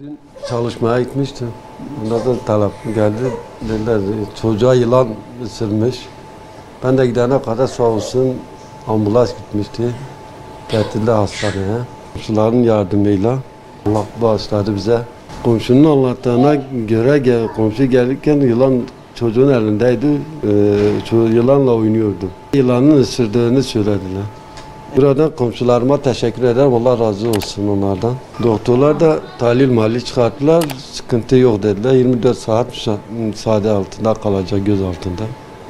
Dün çalışmaya gitmiştim. Ondan da telefon geldi. Dediler çocuğa yılan ısırmış. Ben de gidene kadar sağ olsun ambulans gitmişti. Getirdi hastaneye. Komşuların yardımıyla Allah bağışladı bize. Komşunun anlattığına göre gel, komşu gelirken yılan çocuğun elindeydi. Ee, yılanla oynuyordu. Yılanın ısırdığını söylediler. Buradan komşularıma teşekkür ederim. Allah razı olsun onlardan. Doktorlar da tahlil mali çıkarttılar. Sıkıntı yok dediler. 24 saat müsa- müsaade altında kalacak göz altında.